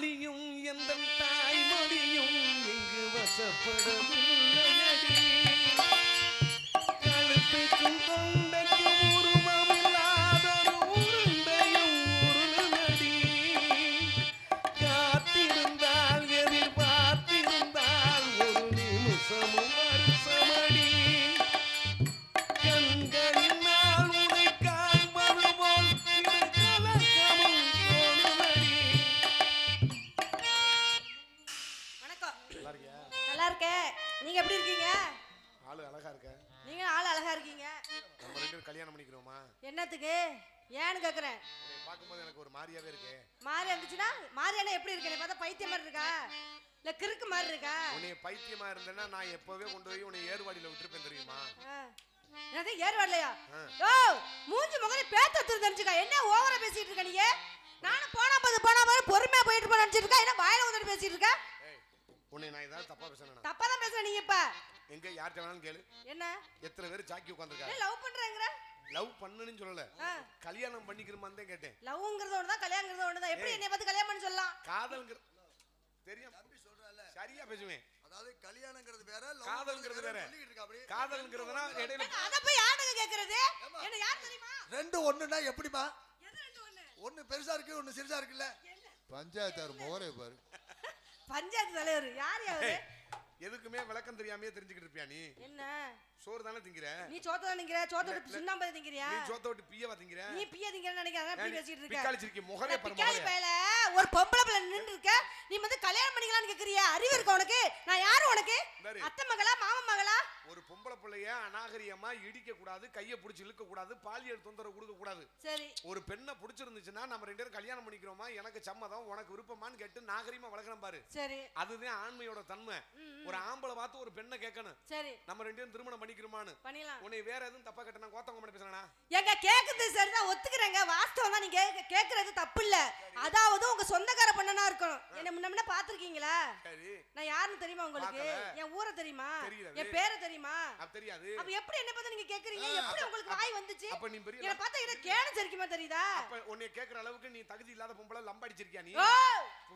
மொழியும் எந்த தாய்மொழியும் இங்கு வசப்படவில்லையடி மாறியான எப்படி இருக்கு? பார்த்தா பைத்தியம் மாதிரி இருக்கா? இல்ல கிறுக்கு மாதிரி இருக்கா? உன்னை பைத்தியமா இருந்தேன்னா நான் எப்பவே கொண்டு போய் உன்னை ஏர்வாடியில விட்டுருப்பேன் தெரியுமா. என்னது ஏறுவாடலையா ஆ. ஓ மூஞ்சி முகரை பேத்த தெரிஞ்சுக்கா. என்ன ஓவரா பேசிட்டு இருக்க நீங்க நானும் போனா போது போனா போது பொறுமையா போயிட்டு போன நினைச்சிட்டு இருக்கா? என்ன வாயில வந்துட்டு பேசிட்டு இருக்க? உன்னை நான் ஏதாவது தப்பா பேசணும் தப்பா தான் பேசுற நீங்க இப்ப. எங்க யார்கிட்ட வேணாலும் கேளு. என்ன? எத்தனை பேர் ஜாக்கி உட்காந்துருக்காரு என்ன லவ் பண்றேங்கிற? லவ் பண்ணுன்னு சொல்லல. கல்யாணம் பண்ணிக்கிறமான்னு தான் கேட்டேன். லவ்ங்கிறது ஒண்ணுதான் கல்யாணங்கிறது ஒண்ணுதான் எப்படி என்னைய பார்த்து கல்யாணம் பண்ண சொல்லலாம்? காதல்ங்கிற தெரியும். தம்பி சொல்றல சரியா பேசுவேன். அதாவது கல்யாணங்கிறது வேற காதல்ங்கிறது வேற. காதல்ங்கிறதுனா இடையில அத போய் யாருங்க கேக்குறது? என்ன யார் தெரியுமா? ரெண்டு ஒண்ணுனா எப்படிமா ஒண்ணு? ஒண்ணு பெருசா இருக்கு ஒண்ணு சிறுசா இருக்குல்ல. பஞ்சாயத்தார் முகரே பாரு. பஞ்சாயத்து தலைவர் யார் யாரு எதுக்குமே விளக்கம் தெரியாமயே தெரிஞ்சுக்கிட்டு இருப்பியா நீ? என்ன? சோறு தானே திங்கிற நீ சோத்த திங்கிற சோத்த விட்டு சுண்ணாம்பு திங்கிறியா நீ சோத்த விட்டு பியவா திங்கிற நீ பிய திங்கிறன்னு நினைக்கிறேன். அப்படி பேசிட்டு இருக்க. பிக்காளிச்சிருக்கி முகரே நான் பாரு பிக்காளி முகரே பயல ஒரு பொம்பளை பிள்ளை நின்று இருக்க நீ வந்து கல்யாணம் பண்ணிக்கலாம்னு கேக்குறியா. அறிவு இருக்கா உனக்கு? நான் யாரு உனக்கு. அத்தை மகளா மாமன் மகளா? ஒரு பொம்பளை பிள்ளைய அநாகரிகமா இடிக்க கூடாது கைய பிடிச்சி இழுக்க கூடாது பாலியல் தொந்தரவு கொடுக்க கூடாது சரி. ஒரு பெண்ணை பிடிச்சிருந்துச்சுன்னா நம்ம ரெண்டு பேரும் கல்யாணம் பண்ணிக்கிறோமா? எனக்கு சம்மதம் உனக்கு விருப்பமான்னு கேட்டு நாகரிகமா வளர்க்கணும் பாரு. சரி. அதுதான் ஆண்மையோட தன்மை. ஒரு ஆம்பளை பார்த்து ஒரு பெண்ணை கேட்கணும். சரி. நம்ம ரெண்டு பேரும் திருமணம் பண்ணிக்கிறோமான்னு பண்ணிடலாம். உன்னை வேற எதுவும் தப்பா கேட்டனா கோத்தவங்க மட்டும் பேசுறானா? எங்க கேக்குறது சரிதான் ஒத்துக்கிறேங்க. வாஸ்தவம் தான் நீங்க கேக்க- கேக்குறது தப்பு இல்ல சொந்தக்கார பண்ணனா இருக்கணும். என்ன முன்ன பாத்திருக்கீங்களா நான் யாருன்னு தெரியுமா உங்களுக்கு. என் ஊரை தெரியுமா. என் பேரை தெரியுமா? தெரியாது. அப்ப எப்படி என்ன பார்த்து நீங்க கேக்குறீங்க? எப்படி உங்களுக்கு வாய் வந்துச்சு? அப்ப நீ பெரிய என்ன பார்த்தா என்ன கேன சரிக்குமா தெரியுதா? அப்ப உன்னை கேக்குற அளவுக்கு நீ தகுதி இல்லாத பொம்பளை லம்படிச்சிருக்கியா நீ?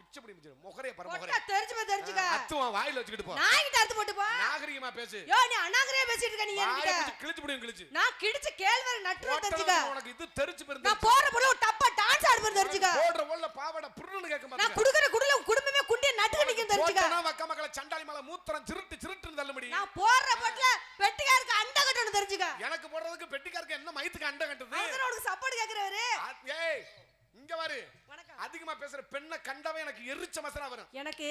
உச்சப்படி முடிச்சிரு முகரே பர முகரே. பொட்டா தெரிஞ்சுமா தெரிஞ்சுக்க. அத்துவன் வாயில வச்சுக்கிட்டு போ. நாய்கிட்ட அறுத்து போட்டு போ. நாகரிகமா பேசு. யோ நீ அனாகரியா பேசிட்டு இருக்க நீ என்கிட்ட கிழிச்சு முடியும் கிழிச்சு. நான் கிடிச்ச கேழ்வரை நட்டுற தெரிஞ்சுக்க. உனக்கு இது தெரிச்சு பிறந்து நான் போற போல டப்பா டான்ஸ் தெரிஞ்சுக்க போடுற உள்ள பாவாடை புருன்னு கேட்க நான் மாட்டேங்க குடுக்குற குடுல குடும்பமே குண்டிய நட்டு நிக்கும் தெரிஞ்சுக்க போட்டனா வக்க மக்கள சண்டாளி மேல மூத்திரம் சிருட்டு சிருட்டுன்னு தள்ள முடியும் நான் போடுற போட்டுல வெட்டிக்காருக்கு அண்டை கட்டணும் தெரிஞ்சுக்க எனக்கு போடுறதுக்கு பெட்டிக்காருக்கு என்ன மயத்துக்கு அண்டை கட்டுது? உனக்கு சப்போர்ட் கேக்குறவரு. ஏய் இங்க பாரு அதிகமா பேசுற பெண்ணை கண்டவே எனக்கு எரிச்ச மசரா வரும். எனக்கு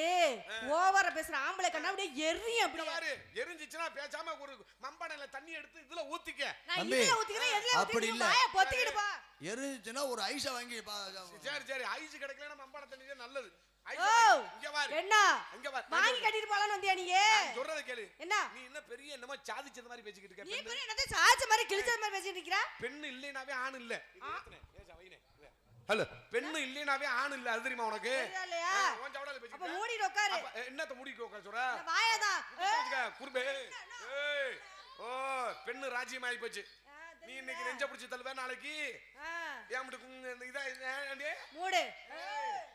ஓவரா பேசுற ஆம்பளை கண்ணா அப்படியே எரியும் இங்க அப்படியே பாரு எரிஞ்சிச்சுன்னா பேசாம ஒரு மம்பாடையில தண்ணி எடுத்து இதுல ஊத்திக்க. நான் தம்பி, இதுல ஊத்திக்கிறேன் எதுல அப்படி ஊத்திக்கிறேன் இல்ல. வாய பொத்திக்கிடுப்பா. எரிஞ்சுச்சுன்னா ஒரு ஐஸை வாங்கி பா- சரி சரி ஐஸ் கிடைக்கலன்னா மம்பாடை தண்ணி தான் நல்லது. ஐஸ் ஓ இங்க பாரு. என்ன? இங்க பாரு. வாங்கி. கட்டிட்டு போலான்னு வந்தியா நீ? நான் சொல்றதை கேளு. என்ன? நீ என்ன பெரிய என்னமோ சாதிச்சது மாதிரி பேசிக்கிட்டு இருக்க. நீ. பெரிய என்னது? சாச்ச மாதிரி கிழிச்ச மாதிரி பேசிட்டு இருக்கிற? பெண்ணு இல்லைனாவே ஆண் இல்ல. ஹலோ பெண்ணு இல்லைனாவே ஆண் இல்ல. அது தெரியுமா உனக்கு? மூடிட்டு உட்காரு. என்னத்த மூடிட்டு உட்கார சொல்ற? ஏய். ஓ பெண்ணு ராஜ்யம் ஆகி போச்சு. நீ இன்னைக்கு நெஞ்ச பிடிச்சி தள்ளுவ நாளைக்கு? ஏன் இதா? மூடு.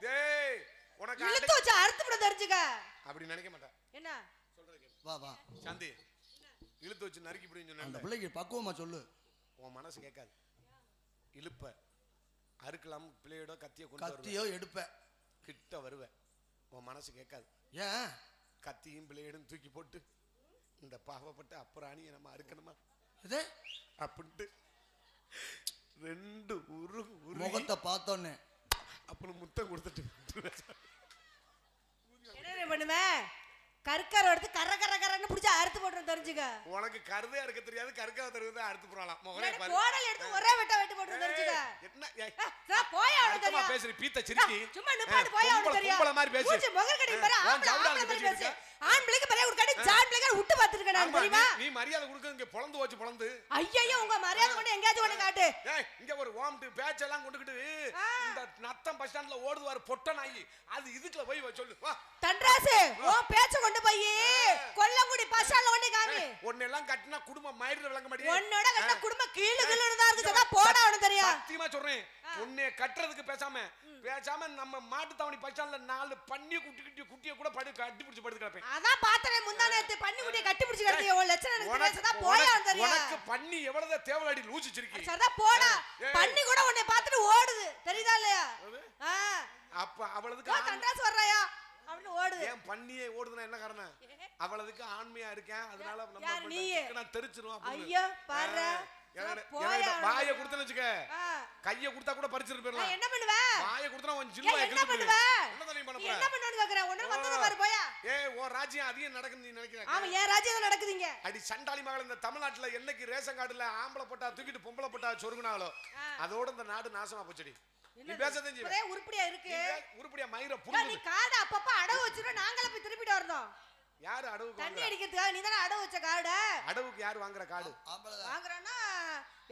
டேய் உனக்கு இழுத்து வச்சு அறுத்து விட தெரிஞ்சுக்க. அப்படி நினைக்க மாட்டேன். என்ன? சொல்றது வா வா. சாந்தி இழுத்து வச்சு நறுக்கி பிடின்னு அந்த சொன்னேன் பிள்ளைக்கு பக்குவமா சொல்லு. உன் மனசு கேட்காது. இழுப்ப. அறுக்கலாம் பிள்ளையோட கத்திய கொண்டு கத்தியோ எடுப்ப கிட்ட வருவேன். உன் மனசு கேட்காது. ஏன்? கத்தியும் பிள்ளையோடும் தூக்கி போட்டு இந்த பாவப்பட்ட அப்புறாணியை நம்ம அறுக்கணுமா? இது? அப்படின்ட்டு ரெண்டு உரு உரு முகத்தை பார்த்தோன்னே. அப்புறம் முத்தம் கொடுத்துட்டு என்ன பண்ணுவேன் கற்கரை எடுத்து கர கர கரன்னு புடிச்சு அறுத்து போட்டுரும் தெரிஞ்சுக்க. உனக்கு கருதையா இருக்க தெரியாது கருக்காக தெரியாது அறுத்து போடலாம். முகரே எனக்கு பாரு. கோடல் எடுத்து ஒரே வெட்ட வெட்டு போட்டுரும் தெரிஞ்சுக்க. என்ன நான் போய் அர்த்தமா தெரியும்? பேசுற பீத்த சிரிக்கி. சும்மா நிப்பாட்டு போய் பொம்பளை- தெரியும். மாதிரி பேசு. மூஞ்சி முகர் கடி பாரு ஆம்பளை ஆம்பளை பேசு. பாரு ஜான் பிள்ளைக்கு விட்டு பார்த்துருக்கேன் நான் தெரியுமா? நீ- மரியாதை கொடுக்க இங்க பொழந்து வச்சு பொழந்து ஐயோ உங்க மரியாதை கொண்டு எங்கேயாச்சும் கொண்டு காட்டு. ஏய் இங்க ஒரு ஓம்ட்டு பேச்செல்லாம் கொண்டுகிட்டு ஆ. இந்த நத்தம் பஸ் ஸ்டாண்ட்ல ஓடுவாரு பொட்ட நாயி. அது இதுக்குள்ள போய் சொல்லு. வா. தன்ராசு உன் பேச்ச கொண்டு போய். கொல்லங்குடி பஸ் ஸ்டாண்ட்ல கொண்டு காமி. உன்னெல்லாம் கட்டினா குடும்பம் மயிரில் விளங்க மாட்டேங்குது. உன்னோட கட்ட குடும்ப கீழு கீழு தான் இருக்கு சொன்னா போடா அவனுக்கு தெரியும். சத்தியமா சொல்றேன். உன்னைய கட்டுறதுக்கு பேசாம பேசாம நம்ம மாட்டு தாவணி பச்சான்ல நாலு பண்ணி குட்டி குட்டி குட்டிய கூட படு கட்டி பிடிச்சு படுத்து கிடப்பேன். அதான் பார்த்தனே முந்தா நேத்து பண்ணி குட்டியை கட்டி பிடிச்சு கிடக்கு உன் லட்சணம் எனக்கு போயா தெரியா உனக்கு பண்ணி எவ்வளவு தேவலாடி லூசிச்சிருக்கி. சரிதா போடா. பண்ணி கூட உன்னை பார்த்துட்டு ஓடுது. தெரியுதா இல்லையா? அப்ப ஆண்- தண்டாஸ் வர்றாயா? ஏன் பண்ணியே ஓடுதுன்னா என்ன காரணம்? அவளதுக்கு ஆண்மையா இருக்கேன். அதனால நம்ம? நான் அப்படின்னு. ஐயோ பாரு வாயை கொடுத்தேன்னு வச்சுக்க. கைய கொடுத்தா கூட பறிச்சிட்டு போயிடலாம். என்ன பண்ணுவ? வாயை கொடுத்தா உன் ஏய், ஜில்லுவா என்ன பண்ணுவ? என்ன பண்ண போற? உடனே வந்தது பாரு போயா. ஏய் ஓ ராஜ்யம் அதிகம் நடக்குன்னு நீ நினைக்கிறேன் ஆமா என் ராஜ்யம் நடக்குதுங்க? அடி சண்டாளி மகள் இந்த தமிழ்நாட்டுல என்னைக்கு ரேஷன் கார்டுல ஆம்பளை போட்டா தூக்கிட்டு பொம்பளை போட்டா சொருகுனாலோ ஆ. அதோட இந்த நாடு நாசமா போச்சுடி. நீ என்னது? பேச தெரிஞ்சு ஒரே உருப்படியா இருக்கு. உருப்படியா மயிர ஏய், நீ காடை அப்பப்ப அடவு வச்சிரும் நாங்களே போய் திருப்பிட்டு வரணும். யாரு அடவுக்கு தண்ணி வாங்குறா அடிக்கிறதுக்காக நீ தானே அடவு வச்ச காடை அடவுக்கு யாரு வாங்குற காடு வாங்குறோன்னா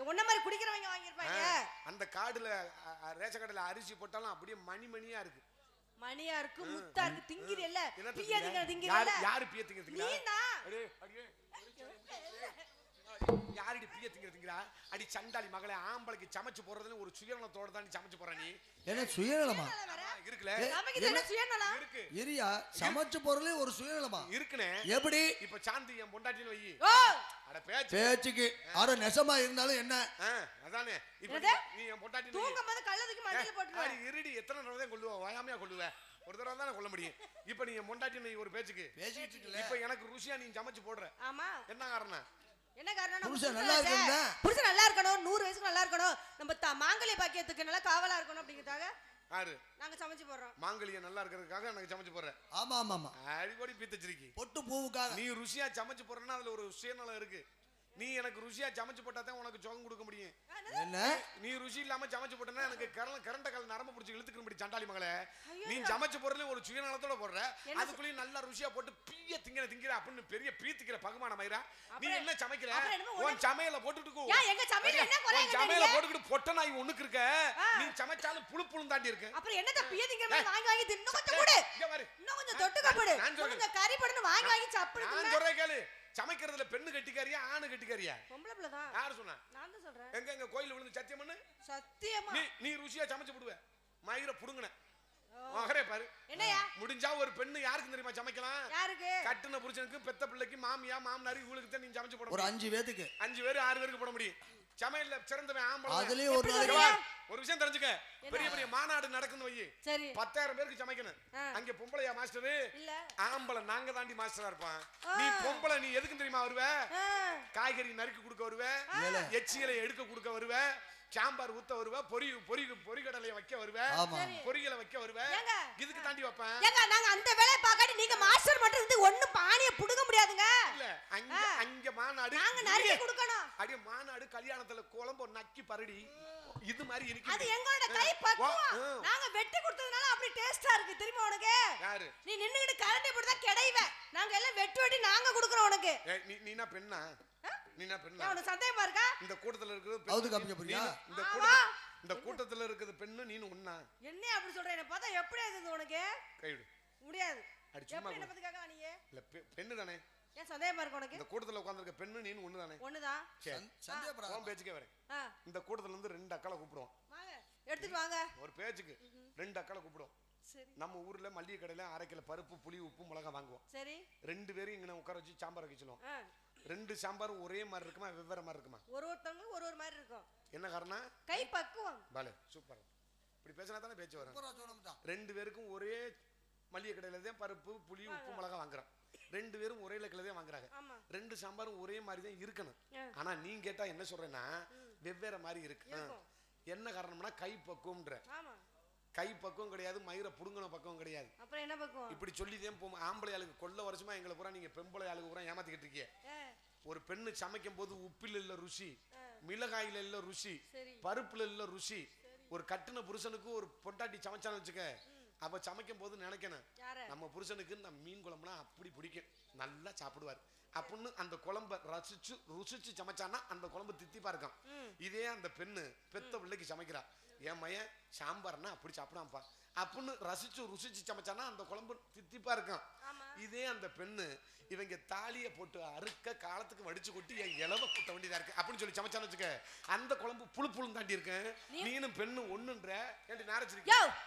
உன்ன மாதிரி குடிக்கிறவங்க வாங்கியிருப்பாங்க. அந்த காடுல ரேஷன் கடையில அரிசி போட்டாலும் அப்படியே மணி மணியா இருக்கு. மணியா இருக்கு முத்தா இருக்கு திங்கிற இல்ல. என்ன பிய திங்கிற திங்கிற யாரு யாரு பிய திங்க நீ தான் யாரடி பிய திங்க திங்கறா அடி சண்டாளி மகளே ஆம்பளைக்கு சமைச்சு போடுறதுன்னு ஒரு சுயநலத்தோட தான் நீ சமைச்சு போற நீ. என்ன சுயநலமா? சுயநலம் இருக்கு. இரியா சமைச்சு போறதுல ஒரு சுயநலமா? இருக்குனே எப்படி? இப்ப சாந்தி என் பொண்டாட்டின்னு வை. அட பேச்சு. பேச்சுக்கு. ஆனா நெசமா இருந்தாலும் என்ன? அதானே. இப்ப? நீ- என் பொண்டாட்டின்னு வை. தூங்கும் போது கள்ளதுக்கு மண்டியில போட்டுருவேன் இருடி எத்தனை தடவை தான் கொள்ளுவ வாயாமையா கொள்ளுவ ஒரு தடவை தானே கொல்ல முடியும். இப்ப நீ என் பொண்டாட்டின்னு வை ஒரு பேச்சுக்கு. பேசிக்கிட்டு இருக்கல இப்ப எனக்கு ருசியா நீ சமைச்சு போடுற. ஆமா. என்ன காரணம்? என்ன காரணம்? புருஷன் நல்லா ஆச்சே. இருக்கணும்ல? புருஷன் நல்லா இருக்கணும் நூறு வயசுக்கு நல்லா இருக்கணும். நம்ம த- மாங்கல்ய பாக்கியத்துக்கு நல்லா காவலா இருக்கணும் அப்படிங்கிறதுக்காக யாரு? நாங்க சமைச்சு போடுறோம். மாங்கல்யம் நல்லா இருக்கிறதுக்காக எனக்கு சமைச்சு போடுற ஆமா ஆமா ஆமா. அடிப்படி பீத்தச்சிருக்கி பொட்டு பூவுக்காக. நீ ருசியா சமைச்சு போடுறேன்னா அதுல ஒரு சுயநலம் இருக்கு. நீ எனக்கு ருசியா சமைச்சு போட்டா தான் உனக்கு சுகம் கொடுக்க முடியும். என்ன? நீ ருசி இல்லாம சமைச்சு போட்டேன்னா எனக்கு கரண்ட் கரண்ட கால் நரம்பு பிடிச்சி இழுத்துக்க முடியும் சண்டாளி மகளே. நீ சமைச்சு போடுறதுல ஒரு சுயநலத்தோட போடுற. அதுக்குள்ளேயும் நல்லா ருசியா போட்டு பீய திங்கிற திங்கிற அப்படின்னு பெரிய பீத்துக்கிற பகுமான மயிரா நீ என்ன சமைக்கிற உன் சமையல போட்டுட்டு உன் சமையல? போட்டுக்கிட்டு பொட்ட நாய் ஒண்ணுக்கு இருக்க. நீ சமைச்சாலும் புழு புழு தாண்டி இருக்கு. அப்புறம் என்னத்த பியதிங்கிற மாதிரி வாங்கி வாங்கி தின்னு? கொஞ்சம் கொடு. இன்னும் கொஞ்சம் தொட்டுக்க போடு நான் இன்னும். கொஞ்சம் கறி போடுன்னு வாங்கி வாங்கி நான் சாப்பிடுங்க சொல்றேன் கேளு. சமைக்கிறதுல பெண்ணு கட்டிக்காரியா ஆணு கட்டிக்காரியா? பொம்பளை பிள்ளை தான் யாரு சொன்னா? நான் தான் சொல்றேன். எங்க எங்க கோயில் விழுந்து சத்தியம் பண்ணு? சத்தியமா? நீ நீ ருசியா சமைச்சு போடுவ. மயிர புடுங்கின. மகரே பாரு. என்னய்யா? முடிஞ்சா ஒரு பெண்ணு யாருக்கு தெரியுமா சமைக்கலாம்? யாருக்கு? கட்டுன புருஷனுக்கு பெத்த பிள்ளைக்கு மாமியா மாமனார் இவளுக்கு தான் நீ சமைச்சு போட ஒரு அஞ்சு பேத்துக்கு. அஞ்சு பேர் ஆறு பேருக்கு போட முடியும். சமையல்ல சிறந்தவன் ஆம்பளை. அதுலயும் ஒரு நாளைக்கு? ஒரு விஷயம் தெரிஞ்சுக்க. பெரிய பெரிய மாநாடு நடக்குன்னு வை சரி. பத்தாயிரம் பேருக்கு சமைக்கணும். அங்க பொம்பளையா மாஸ்டரு? இல்ல. ஆம்பளை நாங்க தாண்டி மாஸ்டரா இருப்பான். நீ பொம்பளை நீ எதுக்கு தெரியுமா வருவ? காய்கறி நறுக்கி கொடுக்க வருவ. எச்சிகளை எடுக்க கொடுக்க வருவ? சாம்பார் ஊத்த வருவ பொரி பொரி பொரிகடலைய வைக்க வருவ ஆமா. சரி. பொரியலை வைக்க வருவ. ஏங்க? இதுக்கு தாண்டி வைப்பேன். ஏங்க நாங்க அந்த வேலையை பார்க்காட்டி நீங்க மாஸ்டர் மட்டும் இருந்து ஒண்ணு பானிய புடுங்க முடியாதுங்க. இல்ல அங்க. அங்க மாநாடு. நாங்க நறுக்கி கொடுக்கணும். அடியே மாநாடு கல்யாணத்துல குழம்பு நக்கி பரடி. இது மாதிரி அது இருக்கு எங்களோட கை. பக்குவம். நாங்க வெட்டி கொடுத்ததுனால அப்படி டேஸ்டா இருக்கு. தெரியுமா உனக்கு? யாரு? நீ நின்னுகிட்டு கரண்டி போட்டு தான் கிடைவ நாங்க எல்லாம் வெட்டி வெட்டி நாங்க குடுக்குறோம் உனக்கு. நீ நீனா பெண்ணா? நீனா பெண்ணா? உனக்கு சந்தேகமா இருக்கா? இந்த கூட்டத்துல இருக்கிறது. அவுது காமிக்க போறியா? இந்த. கூட்டத்துல இந்த கூட்டத்துல இருக்கிறது பெண்ணு நீனு ஒண்ணா என்ன அப்படி சொல்ற என்ன பார்த்தா எப்படி இருக்குது உனக்கு? கைவிடு. முடியாது. அடி சும்மா என்ன கொடு. பத்தி கேட்க நீ? இல்ல பெண்ணு தானே. ஏன் சந்தேகமா இருக்கு உனக்கு? இந்த கூட்டத்துல உட்கார்ந்திருக்க பெண்ணு நீனு ஒண்ணு தானே. ஒண்ணுதான் சரி சந்- சந்தேகப்படாத. உன் பேச்சுக்கே வரேன். இந்த கூட்டத்துல இருந்து ரெண்டு அக்களை கூப்பிடுவோம். வாங்க. எடுத்துட்டு வாங்க. ஒரு பேச்சுக்கு. ரெண்டு அக்களை கூப்பிடுவோம். சரி. நம்ம ஊர்ல மல்லிகை கடையில அரை கிலோ பருப்பு புளி உப்பு மிளகா வாங்குவோம். சரி. ரெண்டு பேரும் இங்க உட்கார வச்சு சாம்பார் ஆ. ரெண்டு சாம்பாரும் ஒரே மாதிரி இருக்குமா வெவ்வேறு மாதிரி இருக்குமா? ஒரு ஒருத்தவங்க ஒரு ஒரு மாதிரி இருக்கும். என்ன காரணம் கை பக்குவம். பாலு சூப்பர். இப்படி பேசினா தானே பேச்சு வரும். ரெண்டு பேருக்கும் ஒரே மளிகை கடையில தான் பருப்பு புளி உப்பு மிளகா வாங்குறோம். ரெண்டு பேரும் ஒரே லக்கில தான் வாங்குறாங்க. ஆமா. ரெண்டு சாம்பாரும் ஒரே மாதிரி தான் இருக்கணும். ஆனா நீ கேட்டா என்ன சொல்றேன்னா வெவ்வேறு மாதிரி இருக்கு. என்ன காரணம்னா கை பக்குவம்ன்ற. ஆமா. கை பக்குவம் கிடையாது மயிர புடுங்கின பக்குவம் கிடையாது. அப்புறம் என்ன பக்குவம்? இப்படி சொல்லிதான் போ ஆம்பளை ஆளுக்கு கொல்ல வருஷமா எங்களை பூரா நீங்க பெம்பளை ஆளுக்கு பூரா ஏமாத்திக்கிட்டு இருக்கீங்க. ஒரு பெண்ணு சமைக்கும் போது உப்பில் இல்ல ருசி மிளகாயில இல்ல ருசி பருப்புல இல்ல ருசி ஒரு கட்டுன புருஷனுக்கு ஒரு பொண்டாட்டி சமைச்சான்னு வச்சுக்க அவ சமைக்கும் போது நினைக்கணும் நம்ம புருஷனுக்கு இந்த மீன் குழம்புலாம் அப்படி பிடிக்கும். நல்லா சாப்பிடுவார். அப்படின்னு அந்த குழம்ப ரசிச்சு ருசிச்சு சமைச்சான்னா அந்த குழம்பு தித்திப்பா இருக்கும் இதே அந்த பெண்ணு பெத்த பிள்ளைக்கு சமைக்கிறா. என் மயன் சாம்பார்னா அப்படி சாப்பிடாமப்பா அப்படின்னு ரசிச்சு ருசிச்சு சமைச்சானா அந்த குழம்பு தித்திப்பா இருக்கும். இதே அந்த பெண்ணு இவங்க தாலியை போட்டு அறுக்க காலத்துக்கு வடிச்சு கொட்டி என் இலவ கூட்ட வேண்டியதா இருக்கு. அப்படின்னு சொல்லி சமைச்சான்னு வச்சுக்க அந்த குழம்பு புழு புழுன்னு தாண்டி இருக்கேன் நீனும் பெண்ணு ஒண்ணுன்ற ஏன்டி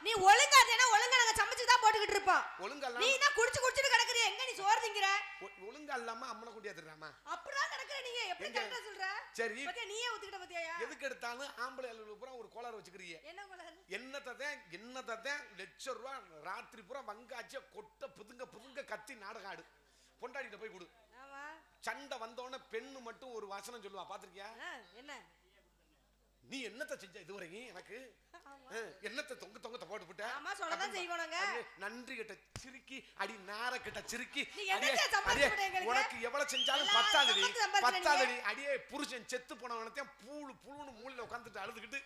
நீ ஒழுங்கா ஒழுங்கா நாங்க சமைச்சு தான் போட்டுக்கிட்டு இருப்போம். ஒழுங்கா நீ தான் குடிச்சு குடிச்சிட்டு கிடக்குற எங்க நீ ஒ- ஒழுங்கா இல்லாம அம்மனை கூட்டியாத்துறாமா அப்படிதான் கிடக்குற நீங்க. எப்படி எங்க? கரெக்டா சொல்ற? சரி. பத்தியா நீயே ஒத்துக்கிட்ட பத்தியா எதுக்கு எடுத்தாலும் ஆம்பளை அலுவலக பூரா ஒரு கோளாறு வச்சுக்கிறீங்க என்ன குலர் என்னத்தை என்னத்தை ரூபா ராத்திரி பூரா வங்காச்சிய கொட்ட புதுங்க புதுங்க கத்தி நாடகம் ஆடு பொண்டாடிட்ட போய் கொடு. சண்டை வந்தோடனே பெண்ணு மட்டும் ஒரு வசனம் சொல்லுவா. பாத்திருக்கியா? என்ன? நீ என்னத்தை செஞ்ச இதுவரைக்கும் எனக்கு? என்னத்தை தொங்க தொங்க போட்டு விட்ட? ஆமா, சொல்லதான் நன்றி கிட்ட சிரிக்கி அடி நார கிட்ட சிரிக்கி? உனக்கு எவ்வளவு செஞ்சாலும் எல்லாம் பத்தாதடி அடியே புருஷன் செத்து போனவனத்தையும் பூளு புழுன்னு மூலையில உட்காந்துட்டு அழுதுகிட்டு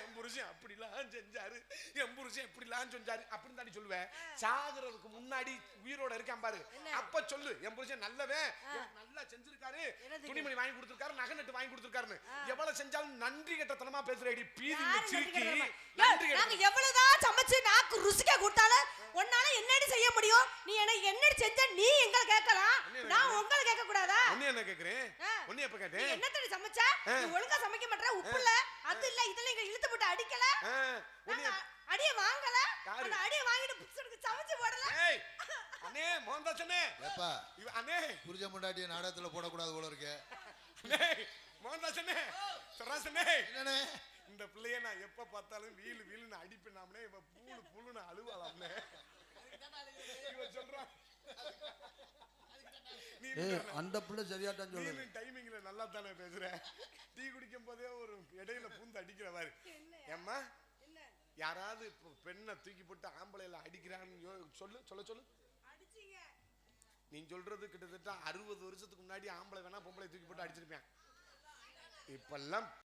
என் புருஷன் அப்படிலாம் செஞ்சாரு. என் புருஷன் இப்படிலாம் செஞ்சாரு அப்படின்னு தாண்டி சொல்லுவேன். சாகுறதுக்கு முன்னாடி உயிரோட இருக்கேன் பாரு. அப்ப சொல்லு என் புருஷன் நல்லவன் எனக்கு நல்லா செஞ்சிருக்காரு? துணிமணி வாங்கி கொடுத்திருக்காரு நகை நட்டு வாங்கி கொடுத்திருக்காருன்னு. எவ்வளவு செஞ்சாலும் நன்றி கெட்டத்தனமா பேசுறேடி பீதி சிரிக்கி. நாங்க எவ்வளவுதான் சமைச்சு நாக்கு ருசிக்க கொடுத்தாலும் உன்னால என்னடி செய்ய முடியும்? நீ எனக்கு என்னடி செஞ்ச நீ எங்களை கேட்கலாம்? என்ன நான் உங்களை கேட்க கூடாதா ஒண்ணு என்ன கேக்குறேன். ஒண்ணு எப்ப நீ கேட்டேன் என்னத்தடி சமைச்ச? நீ ஒழுங்கா சமைக்க மாட்டற உப்பு இல்ல அது இல்ல இதெல்லாம் எங்க இழுத்து போட்டு அடிக்கல. நாங்க அடிய வாங்கல? அந்த அடிய வாங்கிட்டு புடிச்சுட்டு சமைச்சு போடல. ஏய் அண்ணே எப்பா இவ அண்ணே. புரிஜ முண்டாட்டிய நாடகத்துல போடக்கூடாது போல இருக்கு. அண்ணே மோகன்தாஸ் அண்ணே என்னண்ணே? இந்த பிள்ளைய நான் எப்ப பார்த்தாலும் வீலு வீலுன்னு அடிப்பினாம்னே இவ பூளு புழுன்னு அழுவாளாம்னே இவ சொல்றான் அந்த பிள்ளை சரியாட்டான்னு சொல்லுது நீ டைமிங்ல நல்லா தானே பேசுற. டீ குடிக்கும் போதே ஒரு இடையில பூந்து அடிக்கிற மாதிரி. ஏம்மா? யாராவது இப்போ பெண்ணை தூக்கி போட்டு ஆம்பளைல அடிக்கிறான்னு சொல்லு சொல்ல சொல்லு. அடிச்சீங்க. நீ சொல்றது கிட்டத்தட்ட அறுபது வருஷத்துக்கு முன்னாடி ஆம்பளை வேணா பொம்பளை தூக்கி போட்டு அடிச்சிருப்பேன். Ipalam